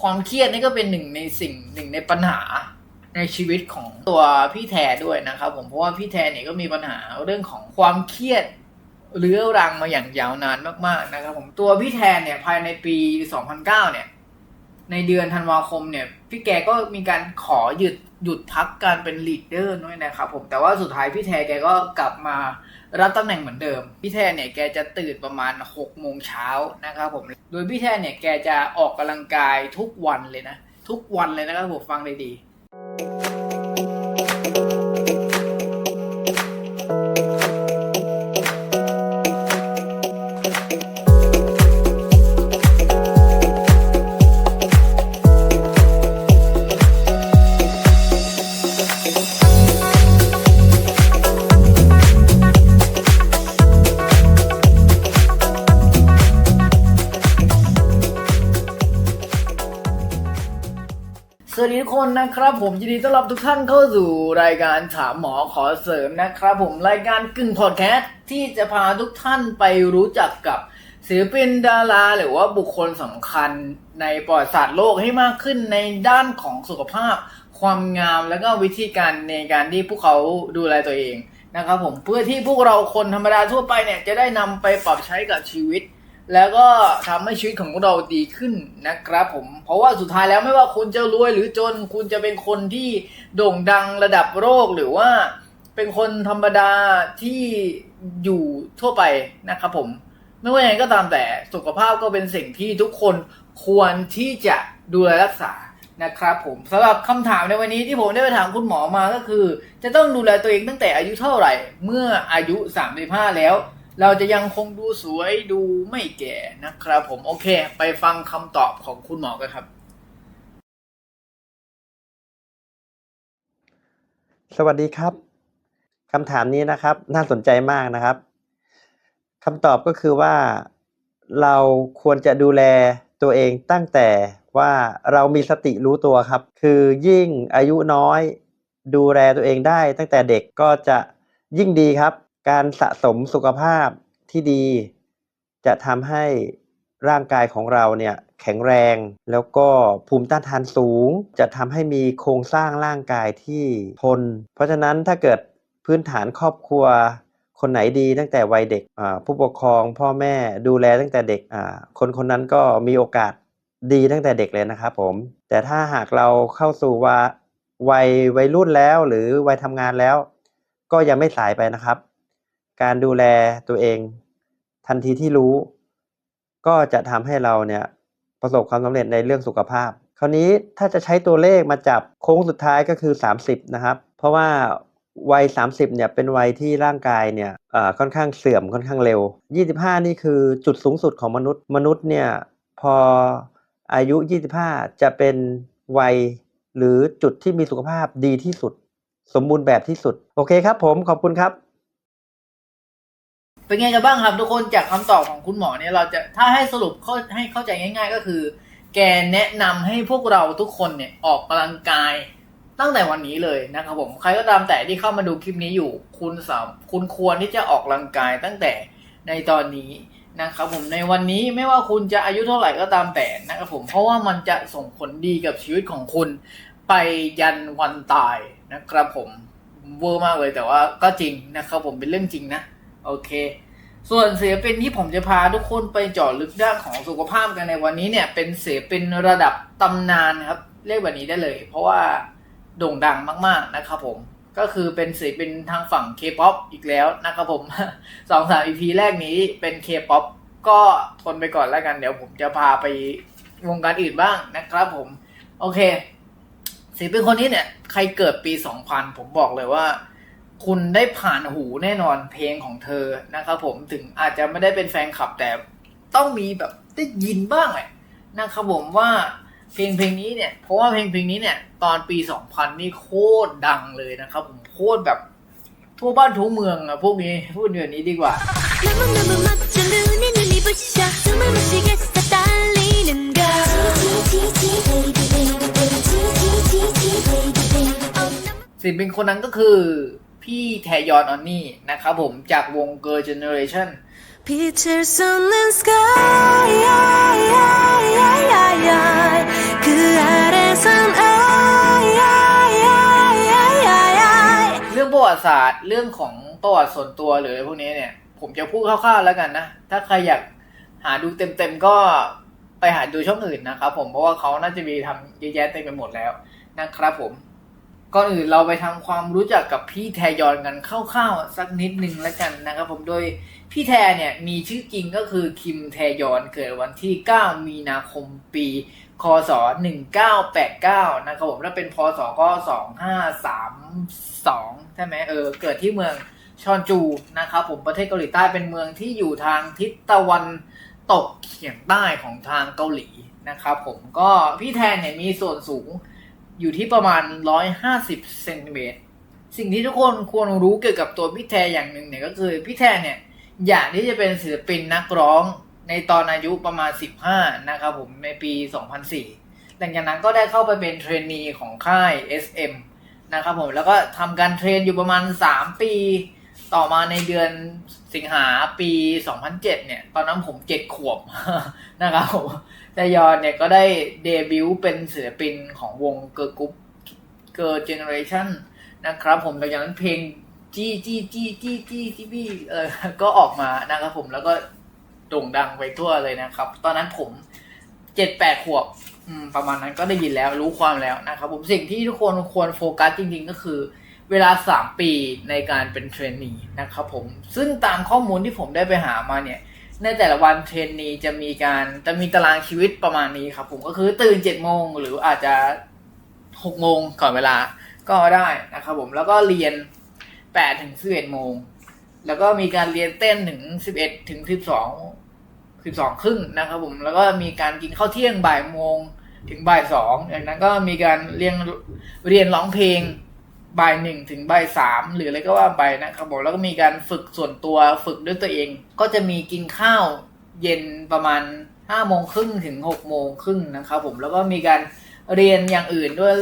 ความเครียดนี่ก็เป็นหนึ่งในสิ่งหนึ่งในปัญหาในชีวิตของตัวพี่แทด้วยนะครับผมเพราะว่าพี่แทเนี่ยก็มีปัญหาเรื่องของความเครียดเรื้อรังมาอย่างยาวนานมากๆนะครับผมตัวพี่แทนเนี่ยภายในปี 2009 เนี่ย ในเดือนธันวาคมเนี่ย พี่แกก็มีการขอหยุดหยุดพักการเป็นลีดเดอร์ด้วยนะครับผมแต่ว่าสุดท้ายพี่แทนแกก็กลับมา รับตำแหน่งเหมือนเดิม พี่แทนเนี่ยแกจะตื่นประมาณ6โมงเช้านะครับผมโดยพี่แทนเนี่ยแกจะออกกำลังกายทุกวันเลยนะ ทุกวันเลยนะครับผมฟังเลยดีสวัสดี คนนะครับ ผมยินดีต้อนรับทุกท่านเข้าสู่รายการถามหมอขอเสริมนะครับ ผมรายการกึ่งพอดแคสต์ที่จะพาทุกท่านไปรู้จักกับศิลปินดารา หรือว่าบุคคลสำคัญในประวัติศาสตร์โลกให้มากขึ้นในด้านของสุขภาพ ความงามแล้วก็วิธีการในการที่พวกเขาดูแลตัวเองนะครับ ผมเพื่อที่พวกเราคนธรรมดาทั่วไปเนี่ยจะได้นำไปปรับใช้กับชีวิต แล้วก็ทำให้ชีวิตของเราดีขึ้นนะครับผม เพราะว่าสุดท้ายแล้วไม่ว่าคุณจะรวยหรือจนคุณจะเป็นคนที่โด่งดังระดับโลกหรือว่าเป็นคนธรรมดาที่อยู่ทั่วไปนะครับผม ไม่ว่าอย่างไรก็ตามแต่สุขภาพก็เป็นสิ่งที่ทุกคนควรที่จะดูแลรักษานะครับผมสำหรับคำถามในวันนี้ที่ผมได้ไปถามคุณหมอมาก็คือ จะต้องดูแลตัวเองตั้งแต่อายุเท่าไหร่ เมื่ออายุ 35 แล้ว เราจะยังคงดูสวยดูไม่แก่นะครับผมโอเค ไปฟังคำตอบของคุณหมอกันครับ สวัสดีครับคำถามนี้นะครับ น่าสนใจมากนะครับคำตอบก็คือว่าเราควรจะดูแลตัวเองตั้งแต่ว่าเรามีสติรู้ตัวครับ คือยิ่งอายุน้อย ดูแลตัวเองได้ตั้งแต่เด็กก็จะยิ่งดีครับ การสะสมสุขภาพที่ดี จะทำให้ร่างกายของเราเนี่ยแข็งแรง แล้วก็ภูมิต้านทานสูง จะทำให้มีโครงสร้างร่างกายที่ทน เพราะฉะนั้นถ้าเกิดพื้นฐานครอบครัว คนไหนดีตั้งแต่วัยเด็กผู้ปกครองพ่อแม่ดูแลตั้งแต่เด็กคนคนนั้นก็มีโอกาสดีตั้งแต่เด็กเลยนะครับผม แต่ถ้าหากเราเข้าสู่ว่าวัยวัยรุ่นแล้วหรือวัยทำงานแล้ว ก็ยังไม่สายไปนะครับ การดูแลตัวเอง ทันทีที่รู้ ก็จะทำให้เราเนี่ยประสบความสำเร็จในเรื่องสุขภาพ คราวนี้ถ้าจะใช้ตัวเลขมาจับโค้งสุดท้ายก็คือ 30 นะครับ เพราะว่าวัย 30เนี่ยเป็นวัยที่ร่างกายเนี่ยค่อนข้างเสื่อมค่อนข้างเร็ว 25 นี่คือจุดสูงสุดของมนุษย์ มนุษย์เนี่ยพออายุ 25 จะเป็นวัยหรือจุดที่มีสุขภาพดีที่สุด สมบูรณ์แบบที่สุด โอเคครับผมขอบคุณครับ เป็นไงกันบ้างครับทุกคนจากคำตอบของคุณหมอเนี่ยเราจะถ้าให้สรุปเข้าให้เข้าใจง่าย ๆ ก็คือ แกแนะนำให้พวกเราทุกคนเนี่ยออกกำลังกายตั้งแต่วันนี้เลยนะครับผมใครก็ตามแต่ที่เข้ามาดูคลิปนี้อยู่คุณสามคุณควรที่จะออกกำลังกายตั้งแต่ในตอนนี้นะครับผมในวันนี้ไม่ว่าคุณจะอายุเท่าไหร่ก็ตามแต่นะครับผมเพราะว่ามันจะส่งผลดีกับชีวิตของคุณ ไปยันวันตายนะครับผมเวอร์มากเลยแต่ว่าก็จริงนะครับผมเป็นเรื่องจริงนะ โอเค ส่วนศิลปินที่ผมจะพาทุกคนไปเจาะลึกด้านของสุขภาพกันในวันนี้เนี่ย เป็นศิลปินระดับตำนานครับเรียกแบบนี้ได้เลย เพราะว่าโด่งดังมากๆนะครับผมก็คือเป็นศิลปินทางฝั่ง K-POP อีกแล้วนะครับผมสองสาม EP แรกนี้เป็น K-POP ก็ทนไปก่อนแล้วกัน เดี๋ยวผมจะพาไปวงการอื่นบ้างนะครับผม โอเคศิลปินคนนี้เนี่ย ใครเกิดปี 2000 ผมบอกเลยว่า คุณได้ผ่านหูแน่นอนเพลงของเธอนะครับผมถึงอาจจะไม่ได้เป็นแฟนคลับแต่ต้องมีแบบได้ยินบ้างแหละนะครับผมว่าเพลงเพลงนี้เนี่ย เพราะว่าเพลงเพลงนี้เนี่ย ตอนปี 2000 นี่โคตรดังเลยนะครับผมโคตรแบบทั่วบ้านทั่วเมืองอะพวกนี้พูดเดือนนี้ดีกว่าสิเป็นคนนั้นก็คือ พี่แทยอนออนนี่นะครับผมจากวงเกิร์ลเจเนอเรชั่น Pictures on the sky 그 아래선 아이 เรื่องประวัติศาสตร์เรื่องของประวัติส่วนตัวหรือพวกนี้เนี่ย ผมจะพูดคร่าวๆแล้วกันนะ ถ้าใครอยากหาดูเต็มๆก็ไปหาดูช่องอื่นนะครับผมเพราะว่าเขาน่าจะมีทำแย่ๆเต็มไปหมดแล้วนะครับผม ก่อนอื่นเราไปทำความรู้จักกับพี่แทยอนกันคร่าวๆสักนิดนึงแล้วกันนะครับผมโดยพี่แทเนี่ยมีชื่อจริงก็คือคิมแทยอนเกิดวันที่ 9 มีนาคมปีคศ1989นะครับผมถ้าเป็นพศก็2532 ใช่ไหมเออเกิดที่เมืองชอนจูนะครับผมประเทศเกาหลีใต้เป็นเมืองที่อยู่ทางทิศตะวันตกเฉียงใต้ของทางเกาหลีนะครับผมก็พี่แทนเนี่ยมีส่วนสูง อยู่ที่ประมาณ 150เซนติเมตรสิ่งที่ทุกคนควรรู้เกี่ยวกับตัวพี่แทอย่างหนึ่งเนี่ยก็คือพี่แทเนี่ยอยากที่จะเป็นศิลปินนักร้องในตอนอายุประมาณ 15 นะครับผมในปี 2004 หลังจากนั้นก็ได้เข้าไปเป็นเทรนนีของค่าย SM นะครับผมแล้วก็ทำการเทรนอยู่ประมาณ 3 ปี ต่อมาในเดือนสิงหาปี 2007 เนี่ย ตอนนั้นผมเจ็ดขวบนะครับผม แต่ยอนเนี่ยก็ได้เดบิวต์เป็นศิลปินของวงเกิร์ลกรุ๊ปเกิร์ลเจเนอเรชันนะครับผมหลังจากนั้นเพลงจี้จี้จี้จี้จี้จี้จี้เออก็ออกมานะครับผมแล้วก็โด่งดังไปทั่วเลยนะครับ ตอนนั้นผมเจ็ดแปดขวบประมาณนั้นก็ได้ยินแล้วรู้ความแล้วนะครับผมสิ่งที่ทุกคนควรโฟกัสจริงๆก็คือ เวลาสามปีในการเป็นเทรนนีนะครับผมซึ่งตามข้อมูลที่ผมได้ไปหามาเนี่ย ในแต่ละวันเทรนนีจะมีการจะมีตารางชีวิตประมาณนี้ครับ ผมก็คือตื่นเจ็ดโมงหรืออาจจะหกโมงก่อนเวลาก็ได้นะครับผมแล้วก็เรียนแปดถึงสิบเอ็ดโมงแล้วก็มีการเรียนเต้นถึงสิบเอ็ดถึงสิบสองสิบสองครึ่งนะครับผมแล้วก็มีการกินข้าวเที่ยงบ่ายโมงถึงบ่ายสองจากนั้นก็มีการเรียนเรียนร้องเพลง บ่ายหนึ่งถึงบ่ายสามหรืออะไรก็ว่าไปนะครับผมแล้วก็มีการฝึกส่วนตัวฝึกด้วยตัวเอง ก็จะมีกินข้าวเย็นประมาณห้าโมงครึ่งถึงหกโมงครึ่งนะครับผมแล้วก็มีการเรียนอย่างอื่นด้วย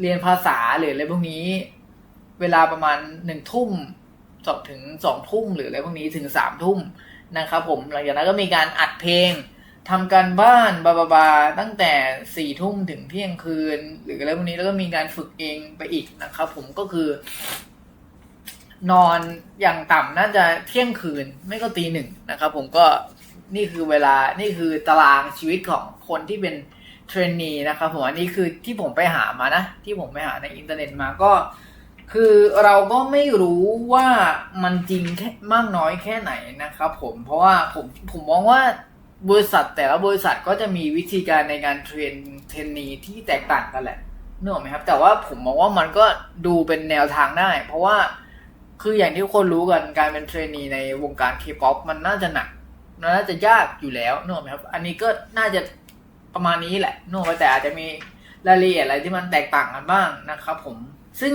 เรียนภาษาหรืออะไรพวกนี้ เวลาประมาณหนึ่งทุ่มสองถึงสองทุ่มหรืออะไรพวกนี้ถึงสามทุ่มนะครับผมหลังจากนั้นก็มีการอัดเพลง ทำการบ้านบาบาบาตั้งแต่สี่ทุ่มถึงเที่ยงคืน หรืออะไรพวกนี้แล้วก็มีการฝึกเองไปอีกนะครับ ผมก็คือ นอนอย่างต่ำน่าจะเที่ยงคืนไม่ก็ตีหนึ่งนะครับ ผมก็นี่คือเวลานี่คือตารางชีวิตของคนที่เป็นเทรนนีนะครับผมอันนี้คือที่ผมไปหามานะ ที่ผมไปหาในอินเทอร์เน็ตมาก็ คือเราก็ไม่รู้ว่ามันจริงแค่มากน้อยแค่ไหนนะครับผมเพราะว่าผมผมมองว่า บริษัทแต่ละบริษัทก็จะมีวิธีการในการเทรนเทรนนีที่แตกต่างกันแหละนึกออกไหมครับ แต่ว่าผมมองว่ามันก็ดูเป็นแนวทางได้ เพราะว่าคืออย่างที่ทุกคนรู้กันการเป็นเทรนนีในวงการเคป๊อปมันน่าจะหนักมันน่าจะยากอยู่แล้วนึกออกไหมครับ อันนี้ก็น่าจะประมาณนี้แหละนึกออกไหมแต่อาจจะมีรายละเอียดอะไรที่มันแตกต่างกันบ้างนะครับ ผมซึ่ง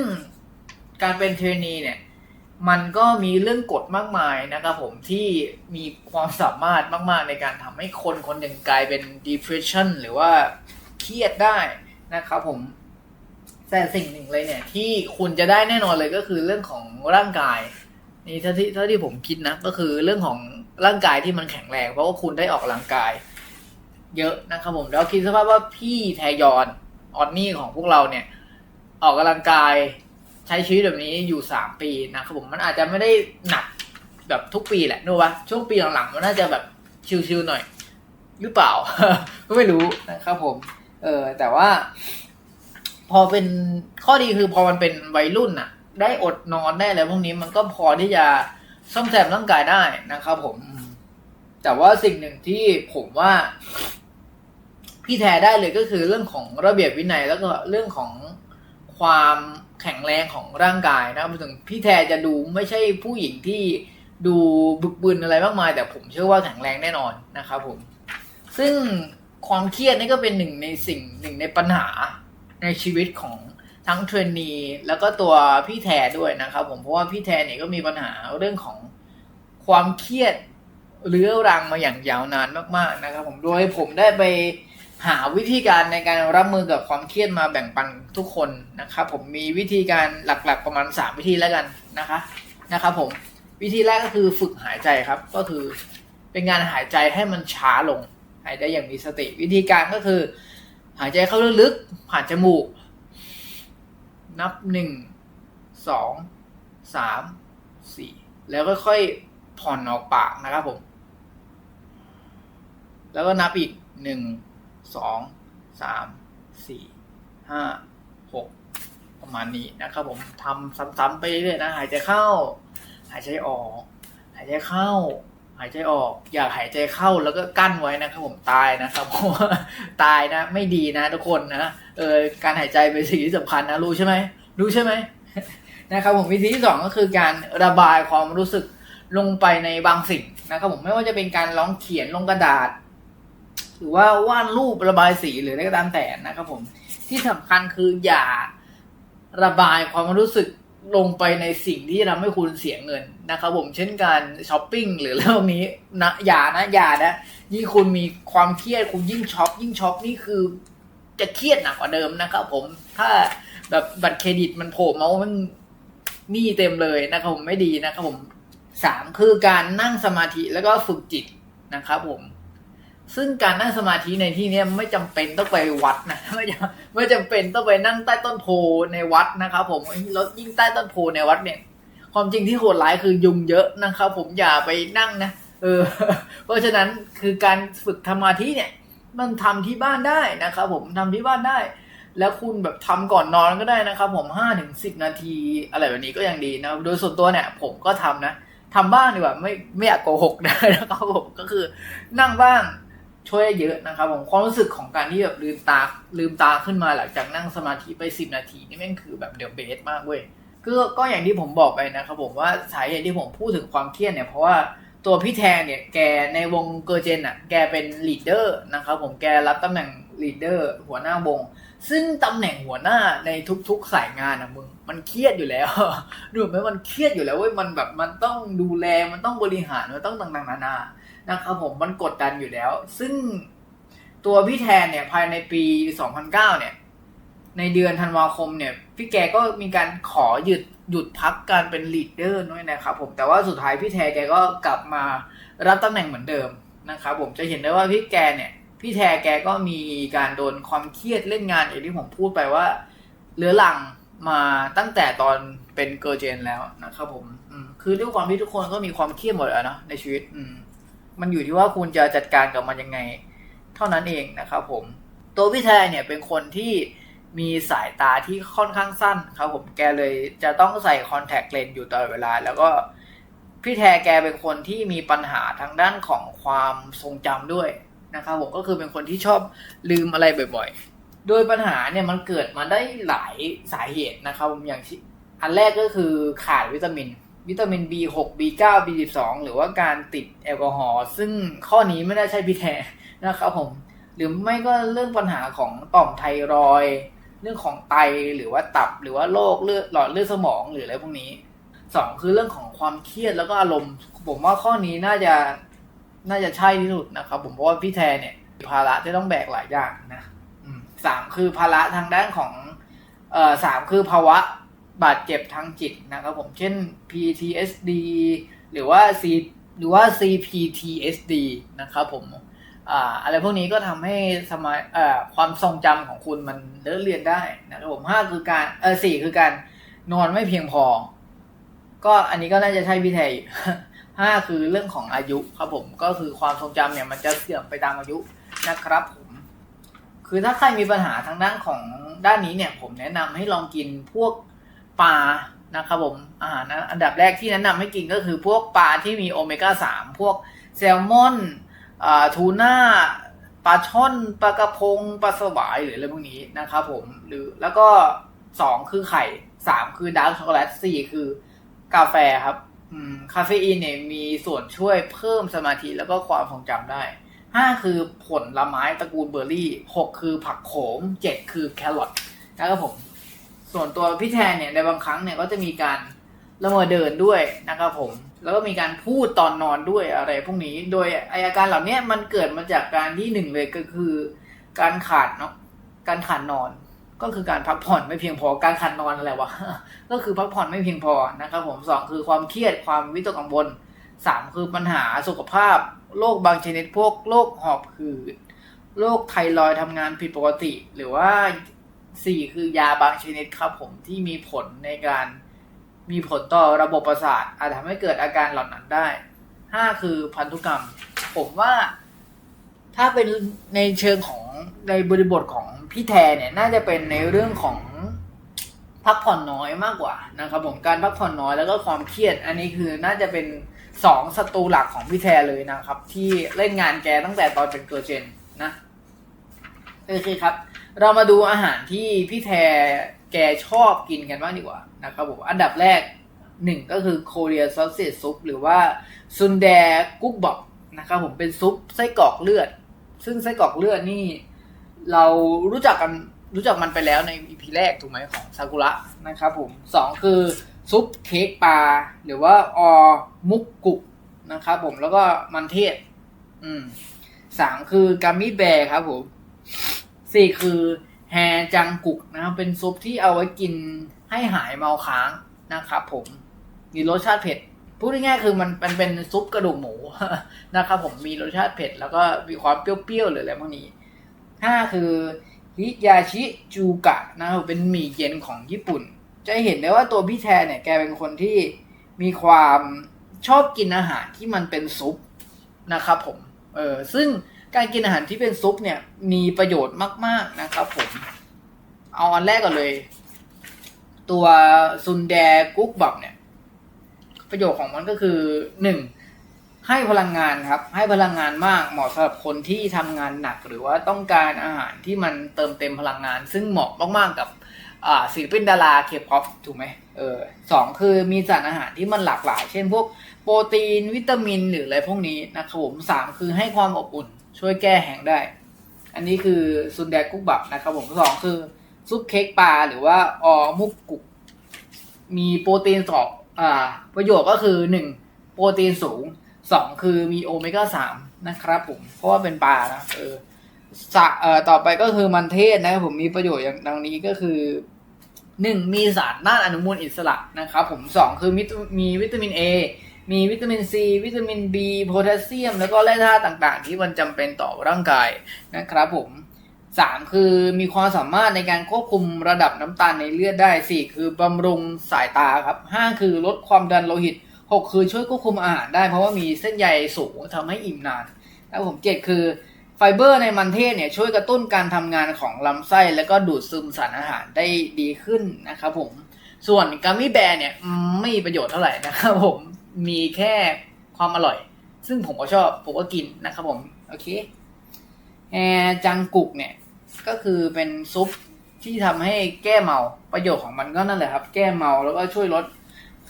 การเป็นเทรนนีเนี่ย มันก็มีเรื่องกฎมากมายนะครับผมที่มีความสามารถมาก ๆ ในการทำให้คนคนหนึ่งกลายเป็น depression หรือว่าเครียดได้นะครับผมแต่สิ่งหนึ่งเลยเนี่ย ที่คุณจะได้แน่นอนเลยก็คือเรื่องของร่างกาย นี่ถ้าที่ถ้าที่ผมคิดนะ ก็คือเรื่องของร่างกายที่มันแข็งแรง เพราะว่าคุณได้ออกกำลังกาย เยอะนะครับผมแล้วคิดสภาพว่าพี่แทยอนออนนี่ของพวกเราเนี่ย ออกกำลังกาย ใช้ชีวิตแบบนี้อยู่สามปีนะครับผมมันอาจจะไม่ได้หนักแบบทุกปีแหละนึกว่าช่วงปีหลังๆมันน่าจะแบบชิลๆหน่อย หรือเปล่า ก็ไม่รู้นะครับผม เออ แต่ว่า พอเป็นข้อดีคือพอมันเป็นวัยรุ่นน่ะ ได้อดนอนได้อะไรพวกนี้มันก็พอที่จะซ่อมแซมร่างกายได้นะครับผม แต่ว่าสิ่งหนึ่งที่ผมว่า พี่แทได้เลยก็คือเรื่องของระเบียบวินัยแล้วก็เรื่องของความ แข็งแรงของร่างกายนะครับถึงพี่แทจะดูไม่ใช่ผู้หญิงที่ดูบึกบึนอะไรมากมาย แต่ผมเชื่อว่าแข็งแรงแน่นอนนะครับผม ซึ่งความเครียดนี่ก็เป็นหนึ่งในสิ่งหนึ่งในปัญหาในชีวิตของทั้งเทรนนีแล้วก็ตัวพี่แทด้วยนะครับ ผมเพราะว่าพี่แทเนี่ยก็มีปัญหาเรื่องของความเครียดเรื้อรังมาอย่างยาวนานมากๆนะครับ ผมโดยผมได้ไป หาวิธีการในการรับมือกับความเครียดมาแบ่งปันทุกคนนะครับผมมีวิธีการหลักๆประมาณ 3 วิธีแล้วกันนะคะนะครับผมวิธีแรกก็คือฝึกหายใจครับ ก็คือเป็นการหายใจให้มันช้าลง หายใจอย่างมีสติ วิธีการก็คือ หายใจเข้าลึกๆผ่านจมูก นับหนึ่งสองสามสี่แล้วค่อยๆผ่อนออกปากนะครับผม แล้วก็นับอีกหนึ่ง สองสามสี่ห้าหกประมาณนี้นะครับผมทำซ้ำๆไปเรื่อยๆนะหายใจเข้า หายใจออก หายใจเข้า หายใจออก อย่าหายใจเข้าแล้วก็กั้นไว้นะครับผมตายนะครับเพราะว่าตายนะ ไม่ดีนะทุกคนนะเออการหายใจเป็นสิ่งที่สำคัญนะรู้ใช่ไหมรู้ใช่ไหมนะครับผมวิธีที่สองก็คือการระบายความรู้สึกลงไปในบางสิ่งนะครับผมไม่ว่าจะเป็นการร้องเขียนลงกระดาษ หรือว่าวาดรูประบายสีหรืออะไรก็ตามแต่นะครับผมที่สำคัญคืออย่าระบายความรู้สึกลงไปในสิ่งที่ทำให้คุณเสียเงินนะครับผมเช่นการช้อปปิ้งหรือเรื่องนี้นะอย่านะอย่านะยิ่งคุณมีความเครียดคุณยิ่งช็อปยิ่งช็อปนี่คือจะเครียดหนักกว่าเดิมนะครับผมถ้าแบบบัตรเครดิตมันโผล่มาว่ามันหนี้เต็มเลยนะครับผมไม่ดีนะครับผมสามคือการนั่งสมาธิแล้วก็ฝึกจิตนะครับผม ซึ่งการนั่งสมาธิในที่นี้ไม่จำเป็นต้องไปวัดนะไม่จำไม่จำเป็นต้องไปนั่งใต้ต้นโพในวัดนะครับผมแล้วยิ่งใต้ต้นโพในวัดเนี่ย ความจริงที่โหดร้ายคือยุงเยอะนะครับ ผมอย่าไปนั่งนะเออ เพราะฉะนั้นคือการฝึกสมาธิเนี่ย มันทำที่บ้านได้นะครับผมทำที่บ้านได้ แล้วคุณแบบทำก่อนนอนก็ได้นะครับ ผมห้าถึงสิบนาทีอะไรแบบนี้ก็ยังดีนะโดยส่วนตัวเนี่ย ผมก็ทำนะทำบ้างดีกว่าไม่ไม่อยากโกหกนะนะครับผมก็คือนั่งบ้าง ช่วยได้เยอะนะครับผมความรู้สึกของการที่แบบลืมตาลืมตาขึ้นมาหลังจากนั่งสมาธิไปสิบนาทีนี่แม่งคือแบบเดอะเบสมากเว้ยก็ก็อย่างที่ผมบอกไปนะครับผมว่าสาเหตุที่ผมพูดถึงความเครียดเนี่ยเพราะว่าตัวพี่แทนเนี่ยแกในวงเกอร์เจนอะแกเป็นลีดเดอร์นะครับผมแกรับตำแหน่งลีดเดอร์หัวหน้าวง ซึ่งตำแหน่งหัวหน้าในทุกๆสายงานอะมึงมันเครียดอยู่แล้วดูไหมมันเครียดอยู่แล้วเว้ยมันแบบมันต้องดูแลมันต้องบริหารมันต้องต่างๆนานาน นะครับผมมันกดดันอยู่แล้ว ซึ่งตัวพี่แทนเนี่ยภายในปี 2009 เนี่ย ในเดือนธันวาคมเนี่ย พี่แกก็มีการขอหยุดหยุดพักการเป็นลีดเดอร์ด้วยนะครับผมแต่ว่าสุดท้ายพี่แทนแกก็กลับมารับตำแหน่งเหมือนเดิมนะครับผมจะเห็นได้ว่าพี่แกเนี่ย พี่แทแกก็มีการโดนความเครียดเล่นงานอย่างที่ผมพูดไปว่าเรื้อรังมาตั้งแต่ตอนเป็นเกอร์เจนแล้วนะครับผมอืมคือด้วยความที่ทุกคนก็มีความเครียดหมดแล้วเนอะในชีวิต อืม มันอยู่ที่ว่าคุณจะจัดการกับมันยังไง เท่านั้นเองนะครับผมตัวพี่แทนเนี่ยเป็นคนที่มีสายตาที่ค่อนข้างสั้นครับผมแกเลยจะต้องใส่คอนแทคเลนส์อยู่ตลอดเวลา แล้วก็พี่แทแกเป็นคนที่มีปัญหาทางด้านของความทรงจำด้วยนะครับผมก็คือเป็นคนที่ชอบลืมอะไรบ่อยๆ โดยปัญหาเนี่ยมันเกิดมาได้หลายสาเหตุนะครับผมอย่างอันแรกก็คือขาดวิตามิน วิตามิน B6 B9 B12 หรือว่าการติดแอลกอฮอล์ซึ่งข้อนี้ไม่ได้ใช่พี่แทนะครับผม หรือไม่ก็เรื่องปัญหาของต่อมไทรอยเรื่องของไตหรือว่าตับหรือว่าโรคเลือดหลอดเลือดสมองหรืออะไรพวกนี้สองคือเรื่องของความเครียดแล้วก็อารมณ์ ผมว่าข้อนี้น่าจะน่าจะใช่ที่สุดนะครับ ผมเพราะว่าพี่แทนเนี่ยภาระที่ต้องแบกหลายอย่างนะสามคือภาระทางด้านของเอ่อสามคือภาวะ บาดเจ็บทางจิตนะครับผมเช่น PTSD หรือว่า C หรือว่า CPTSD นะครับผมอ่าอะไรพวกนี้ก็ทำให้สมาเอ่อความทรงจำของคุณมันเลอะเลือนได้นะครับผมห้าคือการเออสี่คือการนอนไม่เพียงพอ ก็อันนี้ก็น่าจะใช่พี่แทยห้าคือเรื่องของอายุครับผมก็คือความทรงจำเนี่ยมันจะเสื่อมไปตามอายุนะครับผม คือถ้าใครมีปัญหาทางด้านของด้านนี้เนี่ย ผมแนะนำให้ลองกินพวก ปลานะครับผมอาหารนะอันดับแรกที่แนะนำให้กินก็คือพวกปลาที่มีโอเมก้าสามพวกแซลมอนอ่าทูน่าปลาช่อนปลากระพงปลาสวายหรืออะไรพวกนี้นะครับผมหรือแล้วก็สองคือไข่สามคือดาร์กช็อกโกแลตสี่คือกาแฟครับคาเฟอีนเนี่ยมีส่วนช่วยเพิ่มสมาธิแล้วก็ความทรงจำได้ห้าคือผลละไม้ตระกูลเบอร์รี่หกคือผักโขมเจ็ดคือแครอทนะครับผม ส่วนตัวพี่แทนเนี่ยในบางครั้งเนี่ยก็จะมีการละเมอเดินด้วยนะครับผม แล้วก็มีการพูดตอนนอนด้วยอะไรพวกนี้ โดยอาการเหล่านี้มันเกิดมาจากการที่หนึ่งเลยก็คือ การขาดเนาะการขาดนอน ก็คือการพักผ่อนไม่เพียงพอการขาดนอนอะไรวะก็คือพักผ่อนไม่เพียงพอนะครับผมสองคือความเครียดความวิตกกังวลสามคือปัญหาสุขภาพโรคบางชนิดพวกโรคหอบหืดโรคไทรอยทำงานผิดปกติ หรือว่า สี่คือยาบางชนิดครับผมที่มีผลในการมีผลต่อระบบประสาท อาจทำให้เกิดอาการหลอนนั้นได้ห้าคือพันธุกรรม ผมว่าถ้าเป็นในเชิงของในบริบทของพี่แทนเนี่ยน่าจะเป็นในเรื่องของพักผ่อนน้อยมากกว่านะครับผมการพักผ่อนน้อยแล้วก็ความเครียด อันนี้คือน่าจะเป็นสองศัตรูหลักของพี่แทนเลยนะครับ ที่เล่นงานแกตั้งแต่ตอนเป็นเกิร์ลเจนนะโอเคครับ เรามาดูอาหารที่พี่แทแกชอบกินกันบ้างดีกว่านะครับผมอันดับแรกหนึ่งก็คือโคเรียซอสเซจซุปหรือว่าซุนแดกุ๊กบอกนะครับผมเป็นซุปไส้กรอกเลือด ซึ่งไส้กรอกเลือดนี่ เรารู้จักกันรู้จักมันไปแล้วในอีพีแรกถูกไหมของซากุระนะครับผมสองคือซุปเค้กปลาหรือว่าออมุกกุกนะครับผมแล้วก็มันเทศ อืมสามคือกัมมี่แบร์ครับผม สี่คือแฮจังกุกนะครับเป็นซุปที่เอาไว้กินให้หายเมาค้างนะครับผมมีรสชาติเผ็ดพูดง่ายๆคือมันมันเป็นซุปกระดูกหมูนะครับผมมีรสชาติเผ็ด แล้วก็มีความเปรี้ยวๆหรืออะไรพวกนี้ห้าคือฮิยาชิจูกะนะครับเป็นหมี่เย็นของญี่ปุ่น จะเห็นได้ว่าตัวพี่แทนเนี่ยแกเป็นคนที่มีความชอบกินอาหารที่มันเป็นซุปนะครับผมเออซึ่ง การกินอาหารที่เป็นซุปเนี่ยมีประโยชน์มาก ๆนะครับผม เอาอันแรกก่อนเลย ตัวซุนแดกุ๊กบับเนี่ย ประโยชน์ของมันก็คือหนึ่งให้พลังงานครับ ให้พลังงานมากเหมาะสำหรับคนที่ทำงานหนัก หรือว่าต้องการอาหารที่มันเติมเต็มพลังงาน ซึ่งเหมาะมากๆกับศิลปินดาราเคป๊อปถูกไหมเออสองคือมีสารอาหารที่มันหลากหลาย เช่นพวกโปรตีนวิตามินหรืออะไรพวกนี้นะครับผมสามคือให้ความอบอุ่น ช่วยแก้แห้งได้ อันนี้คือซุนแดกุกบับนะครับผมสองคือซุปเค้กปลาหรือว่าออมุกกุก มีโปรตีนสองอ่า ประโยชน์ก็คือหนึ่งโปรตีนสูงสองคือมีโอเมก้าสามนะครับผม เพราะว่าเป็นปลานะเออสะเอ่อต่อไปก็คือมันเทศนะครับผมมีประโยชน์อย่างดังนี้ก็คือหนึ่งมีสารต้านอนุมูลอิสระนะครับผมสองคือมีมีวิตามิน A มีวิตามิน C วิตามิน B โพแทสเซียม แล้วก็แร่ธาตุต่างๆ ที่มันจำเป็นต่อร่างกายนะครับผมสามคือมีความสามารถในการควบคุมระดับน้ำตาลในเลือดได้สี่คือบำรุงสายตาครับห้าคือลดความดันโลหิตหกคือช่วยควบคุมอาหารได้ เพราะว่ามีเส้นใยสูงทำให้อิ่มนานแล้วผมเจ็ดคือไฟเบอร์ในมันเทศเนี่ยช่วยกระตุ้นการทำงานของลำไส้แล้วก็ดูดซึมสารอาหารได้ดีขึ้นนะครับผม ส่วนกัมมี่แบร์เนี่ยไม่มีประโยชน์เท่าไหร่นะครับผม มีแค่ความอร่อย ซึ่งผมก็ชอบผมก็กินนะครับผม โอเคแอจังกุกเนี่ย ก็คือเป็นซุปที่ทำให้แก้เมาประโยชน์ของมันก็นั่นแหละครับ แก้เมาแล้วก็ช่วยลด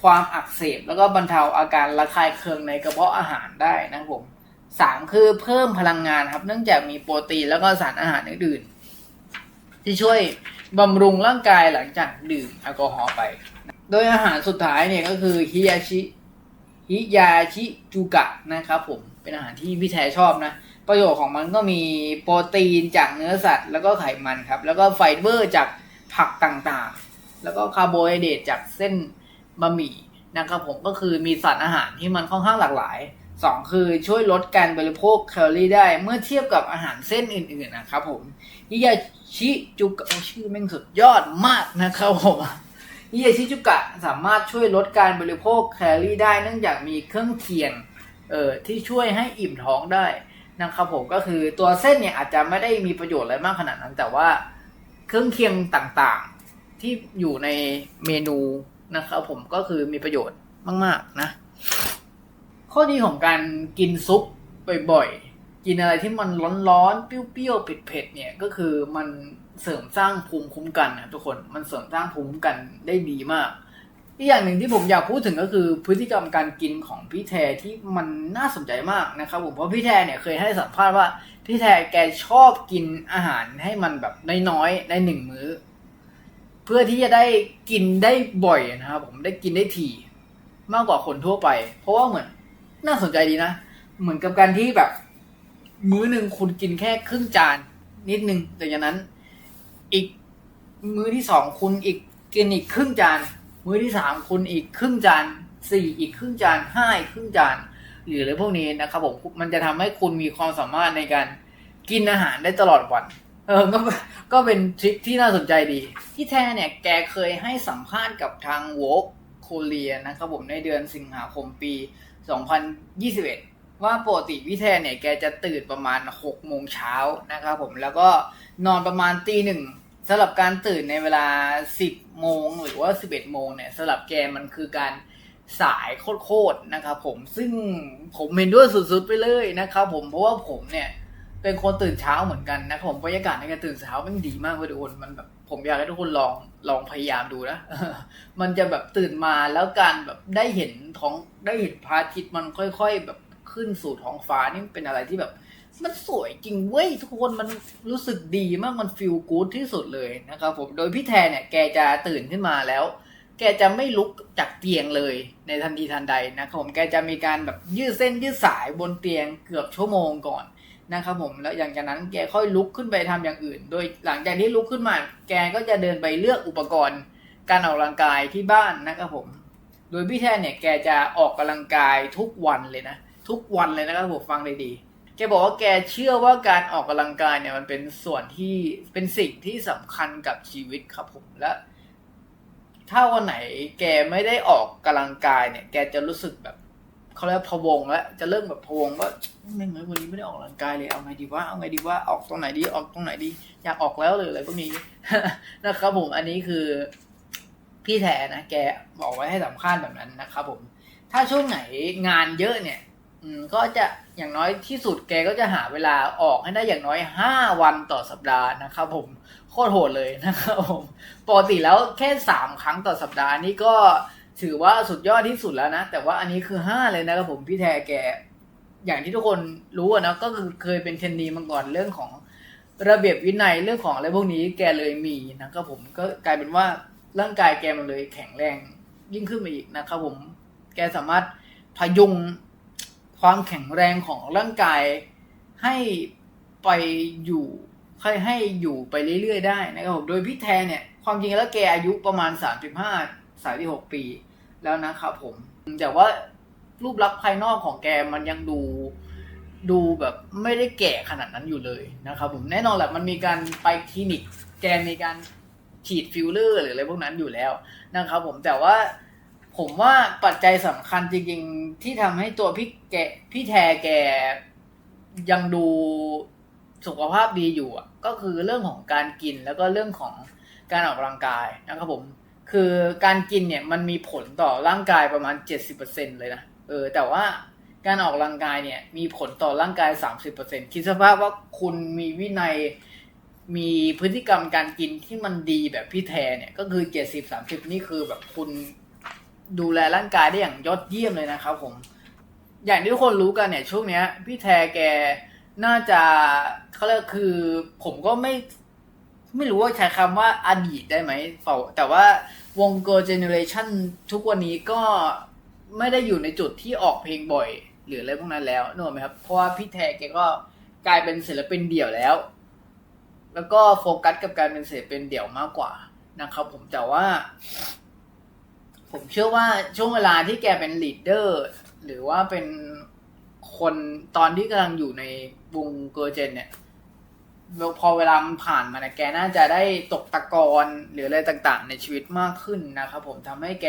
ความอักเสบ แล้วก็บรรเทาอาการระคายเคืองในกระเพาะอาหารได้นะครับผมสามคือเพิ่มพลังงานครับ เนื่องจากมีโปรตีนแล้วก็สารอาหารอื่นๆที่ช่วยบำรุงร่างกายหลังจากดื่มแอลกอฮอล์ไป โดยอาหารสุดท้ายเนี่ยก็คือฮิยาชิ ฮิยาชิจูกะนะครับผมเป็นอาหารที่พี่แทชอบนะ ประโยชน์ของมันก็มีโปรตีนจากเนื้อสัตว์ แล้วก็ไขมันครับ แล้วก็ไฟเบอร์จากผักต่างๆ แล้วก็คาร์โบไฮเดรตจากเส้นบะหมี่นะครับผมก็คือมีสารอาหารที่มันค่อนข้างหลากหลายสองคือช่วยลดการบริโภคแคลอรี่ได้เมื่อเทียบกับอาหารเส้นอื่นๆนะครับผมฮิยาชิจุกะชื่อแม่งสุดยอดมากนะครับผม ฮิยาชิจุกะสามารถช่วยลดการบริโภคแคลอรี่ได้เนื่องจากมีเครื่องเคียงเอ่อที่ช่วยให้อิ่มท้องได้นะครับผมก็คือตัวเส้นเนี่ยอาจจะไม่ได้มีประโยชน์อะไรมากขนาดนั้น แต่ว่าเครื่องเคียงต่างๆที่อยู่ในเมนูนะครับผมก็คือมีประโยชน์มาก ๆ นะ ข้อดีของการกินซุปบ่อยๆ กินอะไรที่มันร้อนๆเปรี้ยวๆเผ็ดๆเนี่ยก็คือมัน เสริมสร้างภูมิคุ้มกันนะทุกคนมันเสริมสร้างภูมิคุ้มกันได้ดีมากอีกอย่างหนึ่งที่ผมอยากพูดถึงก็คือพฤติกรรมการกินของพี่แทที่มันน่าสนใจมากนะครับผมเพราะพี่แทเนี่ยเคยให้สัมภาษณ์ว่าพี่แทแกชอบกินอาหารให้มันแบบน้อยๆในหนึ่งมื้อ เพื่อที่จะได้กินได้บ่อยนะครับผมได้กินได้ถี่มากกว่าคนทั่วไป เพราะว่าเหมือนน่าสนใจดีนะ เหมือนกับการที่แบบ มื้อหนึ่งคุณกินแค่ครึ่งจานนิดนึงแต่จานั้น อีกมื้อที่สองคุณอีกกินอีกครึ่งจาน มื้อที่สามคุณอีกครึ่งจานสี่อีกครึ่งจานห้าอีกครึ่งจาน หรืออะไรพวกนี้นะครับผมมันจะทำให้คุณมีความสามารถในการกินอาหารได้ตลอดวัน เออก็ก็เป็นทริคที่น่าสนใจดี ที่แท้เนี่ยแกเคยให้สัมภาษณ์กับทางโวกโคเรียนะครับผมในเดือนสิงหาคมปี 2021 ว่าปกติพี่แทนเนี่ยแกจะตื่นประมาณ 6 โมงเช้านะครับผมแล้วก็ นอนประมาณตีหนึ่งสำหรับการตื่นในเวลา10โมงหรือว่า11โมงเนี่ยสำหรับแกมันคือการสายโคตรๆนะครับผมซึ่งผมเห็นด้วยสุดๆไปเลยนะครับผมเพราะว่าผมเนี่ยเป็นคนตื่นเช้าเหมือนกันนะครับผมบรรยากาศในการตื่นเช้ามันดีมากเลยทุกคนมันแบบผมอยากให้ทุกคนลองลองพยายามดูนะมันจะแบบตื่นมาแล้วการแบบได้เห็นท้องได้เห็นพระอาทิตย์มันค่อย ๆ แบบขึ้นสู่ท้องฟ้านี่เป็นอะไรที่แบบ มันสวยจริงเว้ยทุกคนมันรู้สึกดีมากมันฟีลกู๊ดที่สุดเลยนะครับผมโดยพี่แทนเนี่ยแกจะตื่นขึ้นมาแล้ว แกจะไม่ลุกจากเตียงเลยในทันทีทันใดนะครับผมแกจะมีการแบบยืดเส้นยืดสายบนเตียงเกือบชั่วโมงก่อนนะครับผมแล้วอย่างจากนั้นแกค่อยลุกขึ้นไปทำอย่างอื่น โดยหลังจากที่ลุกขึ้นมา แกก็จะเดินไปเลือกอุปกรณ์ การออกกำลังกายที่บ้านนะครับผม โดยพี่แทนเนี่ยแกจะออกกำลังกายทุกวันเลยนะ ทุกวันเลยนะครับผมฟังดีๆ แกบอกว่าแกเชื่อว่าการออกกำลังกายเนี่ยมันเป็นส่วนที่เป็นสิ่งที่สำคัญกับชีวิตครับผมและ ถ้าวันไหนแกไม่ได้ออกกำลังกายเนี่ย แกจะรู้สึกแบบเขาเรียกพวงแล้วจะเริ่มแบบพวงว่าไม่เหมือนวันนี้ไม่ได้ออกกำลังกายเลยเอาไงดีว่าเอาไงดีว่าออกตรงไหนดีออกตรงไหนดี อยากออกแล้วเลยอะไรพวกนี้นะครับผมอันนี้คือพี่แทนะแกบอกไว้ให้สัมภาษณ์แบบนั้นนะครับผม ถ้าช่วงไหนงานเยอะเนี่ย อืมก็จะ อย่างน้อยที่สุดแกก็จะหาเวลาออกให้ได้อย่างน้อยห้าวันต่อสัปดาห์นะครับผมโคตรโหดเลยนะครับผมปกติแล้วแค่สามครั้งต่อสัปดาห์นี่ก็ถือว่าสุดยอดที่สุดแล้วนะ แต่ว่าอันนี้คือห้าเลยนะครับผมพี่แทแก อย่างที่ทุกคนรู้นะก็คือเคยเป็นเทรนนีมาก่อนเรื่องของระเบียบวินัยเรื่องของอะไรพวกนี้แกเลยมีนะครับผมก็กลายเป็นว่าร่างกายแกมันเลยแข็งแรงยิ่งขึ้นมาอีกนะครับผมแกสามารถพยุง ความแข็งแรงของร่างกายให้ไปอยู่ให้ให้อยู่ไปเรื่อยๆได้นะครับผมโดยพี่แทนเนี่ย ความจริงแล้วแกอายุประมาณ 35 36 ปี แล้วนะครับผม แต่ว่ารูปลักษณ์ภายนอกของแกมันยังดูดูแบบไม่ได้แก่ขนาดนั้นอยู่เลยนะครับผมแน่นอนแหละมันมีการไปคลินิก แกมีการฉีดฟิลเลอร์หรืออะไรพวกนั้นอยู่แล้วนะครับผมแต่ว่า ผมว่าปัจจัยสำคัญจริงๆ ที่ทำให้ตัวพี่แกพี่แทแกยังดูสุขภาพดีอยู่อะก็คือเรื่องของการกินแล้วก็เรื่องของการออกกำลังกายนะครับผม คือการกินเนี่ยมันมีผลต่อร่างกายประมาณ 70%เลยนะเออแต่ว่าการออกกำลังกายเนี่ย มีผลต่อร่างกาย 30%คิดสภาพว่าคุณมีวินัยมีพฤติกรรมการกินที่มันดีแบบพี่แทเนี่ย ก็คือ 70-30 นี่คือแบบคุณ ดูแลร่างกายได้อย่างยอดเยี่ยมเลยนะครับผม อย่างที่ทุกคนรู้กันเนี่ยช่วงเนี้ย พี่แทแกน่าจะเขาเรียกคือ ผมก็ไม่ ไม่รู้ว่าใช้คำว่าอดีตได้ไหมเปล่าแต่ว่าวงเกิร์เจเนเรชันทุกวันนี้ก็ไม่ได้อยู่ในจุดที่ออกเพลงบ่อย หรืออะไรพวกนั้นแล้วนึกออกไหมครับ เพราะว่าพี่แทแกก็กลายเป็นศิลปินเดี่ยวแล้ว แล้วก็โฟกัสกับการเป็นศิลปินเดี่ยวมากกว่านะครับ ผมแต่ว่า ผมเชื่อว่าช่วงเวลาที่แกเป็นลีดเดอร์ หรือว่าเป็นคนตอนที่กำลังอยู่ในวงเกอร์เจน เนี่ยพอเวลามันผ่านมาเนี่ยแกน่าจะได้ตกตะกอนหรืออะไรต่างๆ ในชีวิตมากขึ้นนะครับผมทำให้แก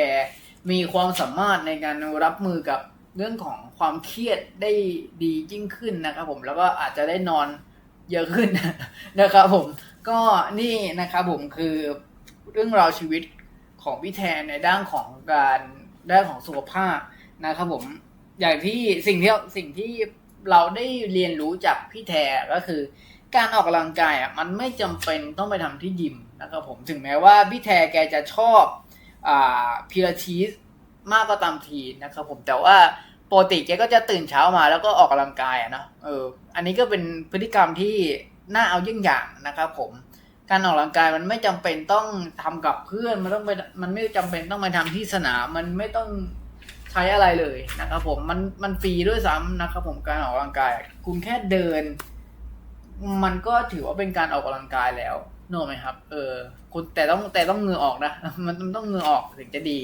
มีความสามารถในการรับมือกับเรื่องของความเครียดได้ดียิ่งขึ้นนะครับผมแล้วก็อาจจะได้นอนเยอะขึ้นนะครับผมก็นี่นะครับผมคือเรื่องราวชีวิต ของพี่แทนในด้านของการด้านของสุขภาพนะครับผมอย่างที่สิ่งที่สิ่งที่เราได้เรียนรู้จากพี่แทก็คือ การออกกำลังกายอะมันไม่จำเป็นต้องไปทำที่ยิมนะครับผมถึงแม้ว่าพี่แทแกจะชอบอ่าพิลาทิสมากก็ตามทีนะครับผมแต่ว่าปกติแกก็จะตื่นเช้ามาแล้วก็ออกกำลังกายอะเนาะเอออันนี้ก็เป็นพฤติกรรมที่น่าเอายิ่งอย่างนะครับผม การออกกำลังกายมันไม่จำเป็นต้องทำกับเพื่อนมันต้องไปมันไม่จำเป็นต้องไปทำที่สนามมันไม่ต้องใช้อะไรเลยนะครับผมมันมันฟรีด้วยซ้ำนะครับผมการออกกำลังกาย คุณแค่เดิน มันก็ถือว่าเป็นการออกกำลังกายแล้วโน่ไหมครับ เออ คุณแต่ต้องแต่ต้องเงือออกนะมันมันต้องเงือออกถึงจะดี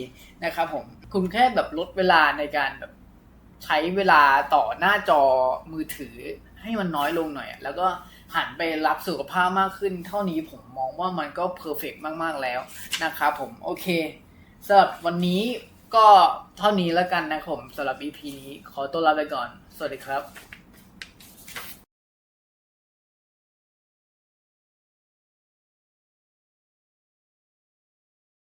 นะครับผม คุณแค่แบบลดเวลาในการแบบใช้เวลาต่อหน้าจอมือถือให้มันน้อยลงหน่อย แล้วก็ หันไปรับสุขภาพมากขึ้น เท่านี้ผมมองว่ามันก็เพอร์เฟกมากๆแล้วนะครับผมโอเคสำหรับวันนี้ก็เท่านี้แล้วกันนะครับผมสำหรับ EP นี้ขอตัวลาไปก่อน สวัสดีครับ